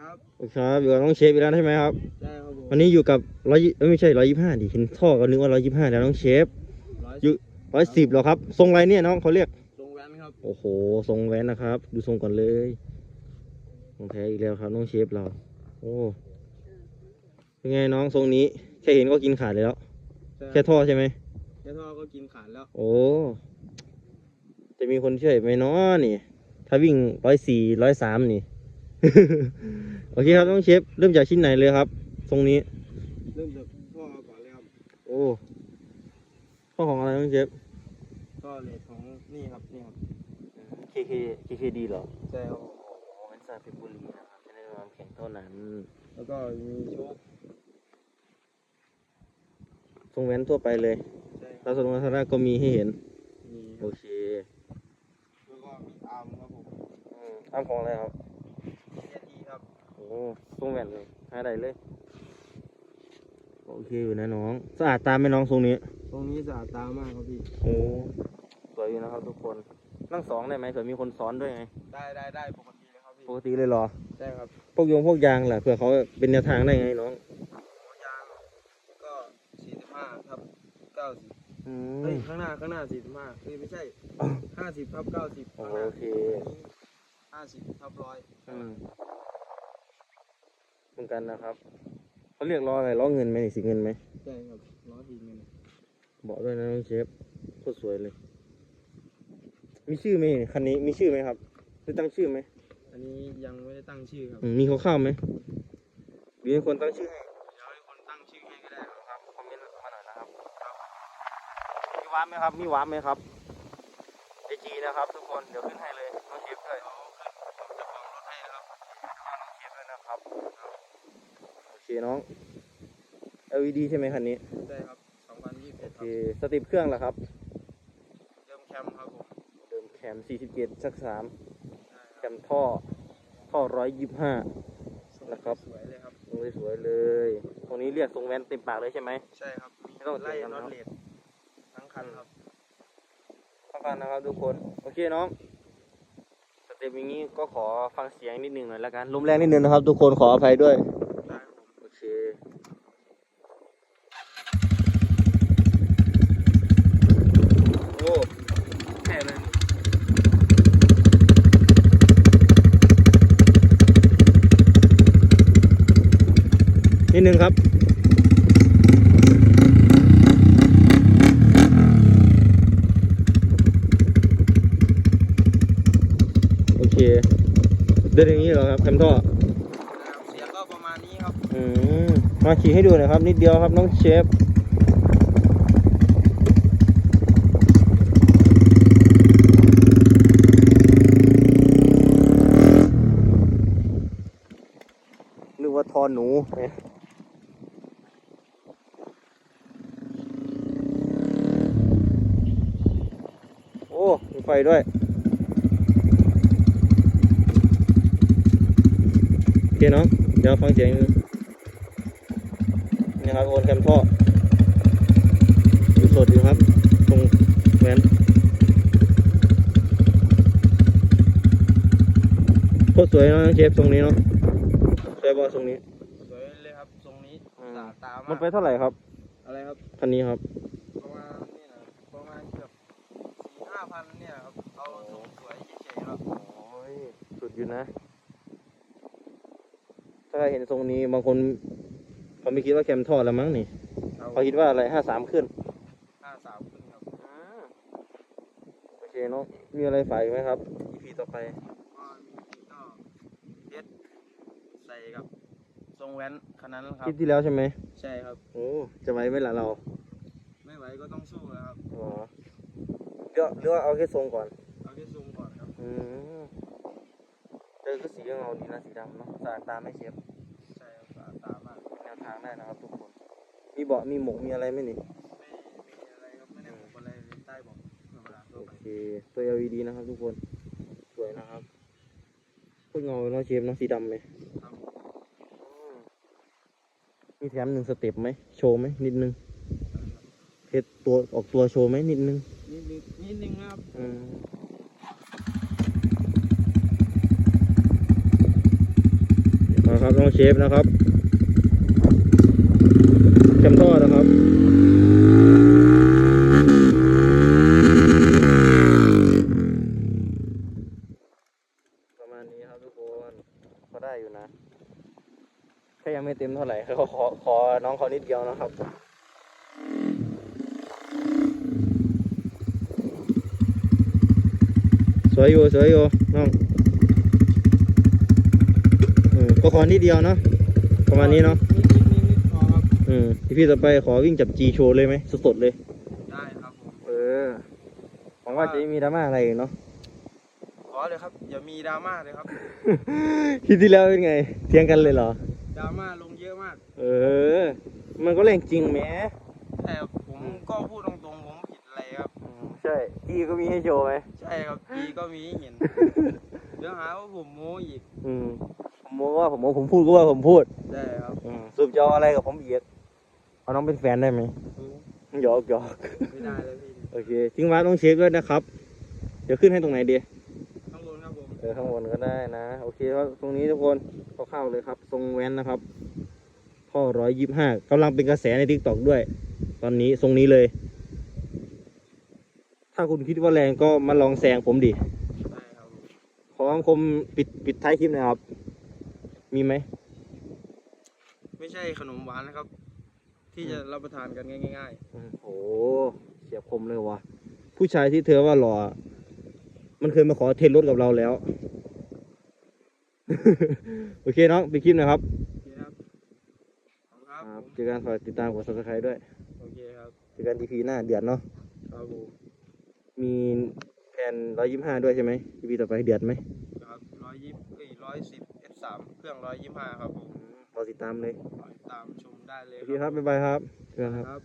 ครับครับอยู่กับน้องเชฟอีกแล้วใช่ไหมครับได้ครับผมวันนี้อยู่กับร้อยไม่ใช่ร้อยยี่ห้าดิเห็นท่อก็นึกว่าร้อยยี่ห้าแล้วน้องเชฟร้อยอยู่ร้อยสิบแล้วครับทรงอะไรเนี่ยน้องเขาเรียกลงแวนครับโอ้โหทรงแว้นนะครับ ดูทรงก่อนเลยของแท้อีกแล้วครับน้องเชฟเรา โอ้เป็นไงน้องทรงนี้ แค่เห็นก็กินขาดเลยแล้วแค่ท่อใช่ไหมแค่ท่อก็กินขาดแล้ว โอ้จะมีคนช่วยไหมเนาะนี่ ถ้าวิ่งร้อยสี่ร้อยสามนี่ โอเคครับน้องเชฟเริ่มจากชิ้นไหนเลยครับทรงนี้ เริ่มจากท่อก่อนเลยครับโอ้ข้อของอะไรน้องเชฟท่อเลทของนี่ครับนี่ครับ KK KKD เหรอใช่ครับโอ้เป็นซาเพชรบุรีนะครับไม่ได้วางแข่งเท่านั้น แล้วก็มีโชคทรงแว้นทั่วไปเลยใช่คแล้รับวทรงวัฒนะก็มีให้เห็น มีคโอรับเคแล้วก็มีอาร์มครับผม อืมอ้ามของอะไรครับเอทีครับ โอ้ทรงแว่นเลยหาได้เลย โอเคอยู่นะน้อง สะอาดตามไหมน้องทรงนี้ ตรงนี้สะอาดตามากครับพี่ โอ้สวยอยู่นะครับทุกคน นั่งสองได้ไหมเผื่อมีคนซ้อนด้วยไง ได้ได้ได้ปกติเลยครับพี่ปกติเลยเหรอใช่ครับ พวกโยงพวกยางแหละเผื่อเขาเป็นแนวทางได้ไงน้องหัวยางก็สี่สิบห้าทับเก้าสิบอืเฮ้ยม ข้างหน้าข้างหน้าสี่สิบห้าเฮ้ยไม่ใช่ห้าสิบทับเก้าสิบโอข้างหน้าเค ห้าสิบทับร้อยอืม เหมือนกันนะครับเขาเรียกล้ออะไรล้อเงินไหมนี่สีเงินไหมใช่ครับล้อทีเงินบอกด้วยนะน้องเชฟโคตรสวยเลย มีชื่อไหมคันนี้มีชื่อไหมครับได้ตั้งชื่อไหมอันนี้ยังไม่ได้ตั้งชื่อครับอืมมีคร่าวๆไหมหรือให้คนตั้งชื่อให้เดี๋ยวให้คนตั้งชื่อให้ก็ได้ครับครับคอมเมนต์มาหน่อยนะครับมีวาร์ปไหมครับมีวาร์ปไหมครับไอจีนะครับ ทุกคนเดี๋ยวขึ้นให้เลยน้องเชฟด้วยเอาขึ้นผมจะฟังรถให้นะครับน้องเชฟด้วยนะครับโอ เคน้อง LED ใช่ไหมคันนี้ ได้ครับ2021โอคเครับสติปเครื่องล่ะครับ เริ่มแคมป์ครับผมเดิมแคม47ชัก3ได้แคครับมท่อ ท่อ 125 ทรงนะครับ สวยเลยครับ ตรงนี้สวยเลย ตรงนี้เรียกทรงแวนเต็มปากเลยใช่ไหม ใช่ครับมีไม่ต้องเถีไล่ยงกันน็อตเนอะเลดทั้งคันครับต้องการนะครับทุกคน โอเคน้อง สเต็ปอย่างนี้ก็ขอฟังเสียงนิดหนึ่งหน่อยละกัน ลมแรงนิดนึงนะครับ ทุกคนขออภัยด้วย ได้ครับผม โอเค โอ้แม่เลย นิดนึงครับ โอเค เดินอย่างนี้เหรอครับแคมท่อนะครับเสียงก็ประมาณนี้ครับ อืมมาขี่ให้ดูหน่อยครับ นิดเดียวครับน้องเชฟนึกว่าทอนหนูเนี่ยโอ้มี ไฟด้วย โอเคเนาะเดี๋ยวฟังเสียงนิดนึงนี่ครับโอนแคมท่ออยู่สดอยู่ครับ ตรงแหวนโคตรสวยเนาะน้องเชฟตรงนี้เนาะสวยบอตรงนี้ สวยเลยครับทรงนี้อืมสะอาดตาหมมาดกไปเท่าไหร่ครับ อะไรครับคันนี้ครับ ประมาณนี่นะประมาณเกือบสี่ห้า พันเนี่ยครับเอาทรงสวยเฉยๆครับโอ้ยสุดอยู่นะ ถ้าใครเห็นทรงนี้บางคนเขาไม่คิดว่าแคมท่อแล้วมั้งนี่เอาเขาคิดว่าอะไรห้าสามขึ้นห้าสามขึ้นครับโอเคเนาะมีอะไรฝากอีกไหมครับ EP ต่อไปก็มีก็เพชรใส่กับทรงแว้นคันนั้นครัคลิบปที่แล้วใช่ไหมใช่ครับ โอ้จะไหวไหมล่ะเรา ไม่ไหวก็ต้องสู้นะครับอ๋อ เลือกเลือกเอาแค่ทรงก่อนเอาแค่ซูมก่อนครับอืมเจอก็สีเงาดีนะสีดำเนาะสะอาดตาไม่เชฟใช่ครับสะอาดตามากแนวทางได้นะครับทุกคน มีเบาะมีหมกมีอะไรไหมนี่ไม่มีอะไรครับไม่ได้หมกอะไรเลยใต้เบอกธรรมดาทั่โอวไปเคตัว LED นะครับ ทุกคนสวยนะครับโคตรเงาเนาะเชฟเนาะสีดำไหมครับอืมมีแถมหนึ่งสเต็ปไหมโชว์ไหมนิดนึงเพชรตัวออกตัวโชว์ไหมนิดนึงนิ ดนึงนิดนึงครับอืมเดี๋ยวก็นะครับน้องเชฟนะครับแคมท่อนะครับประมาณนี้ครับทุกคนก็ได้อยู่นะแค่ยังไม่เต็มเท่าไหร่เขาขอขอน้องเขานิดเดียวนะครับ วยอยู่สวยอยู่น้องอืมก็ขอนิดเดียวเนาะประมาณนี้เนาะนิดนิดนิดนิดพอครับอืมพี่พี่ต่อไปขอวิ่งจับจีโชว์เลยไหมสดๆเลยได้ครับผมเออหวังว่าจะไม่มีดราม่าอะไรอีกเนาะขอเลยครับอย่ามีดราม่าเลยครับคลิปที่แล้วเป็นไงเถียงกันเลยเหรอดราม่าลงเยอะมาก เออ มันก็แรงจริงแหมแต่ผมก็พูด ช่จีก็มีให้โชว์ไหมใช่ครับดีก็มีให้เห็น เดี๋ยวหาว่าผมโม้อีกอืมผมบอกว่าผมบอกผมพูดก็ว่าผมพูดได้ครับอืมสรุปจะเอาอะไรกับผมอีกเอาน้องเป็นแฟนได้ไหมอืมหยอกหยอกไม่ได้เลยพี่โอเคทิ้งไว้ต้องเช็คด้วยนะครับ เดี๋ยวขึ้นให้ตรงไหนดี ข้างบนครับผม เออข้างบนก็ได้นะ โอเคครับตรงนี้ทุกคนเข้าๆเลยครับ ทรงแว้นนะครับข้อร้อยยี่ห้ากำลังเป็นกระแสในทิกตอกด้วย ตอนนี้ทรงนี้เลย ถ้าคุณคิดว่าแรงก็มาลองแซงผมดิได้ครับผมขอคำคมปิดปิดท้ายคลิปหนะครับ มีไหม ไม่ใช่ขนมหวานนะครับ ที่จะรับประทานกันง่ายโอ้โหเฉียบคมเลยวะผู้ชายที่เธอว่าหล่อมันเคยมาขอเทรนรถกับเราแล้ว โอเคน้องปิดคลิปหนะครับๆโอเคครับขอบคุณครับคผรับมเจอกันฝากติดตามกด subscribe ด้วยโอเคครับเจอกัน EP หน้าเดือดเนาะ ครับผม มีแผ่นร้อยยี่ห้าด้วยใช่ไหม EP ต่อไปเดือดไหมครับร้อยยี่สิบเอ้ยร้อยสิบเอสสามเครื่องร้อยยี่สิบห้าครับผมรอติดตามเลยรอติดตามชมได้เลยโอเคครับบ๊ายบายครับเจอกันครับครับ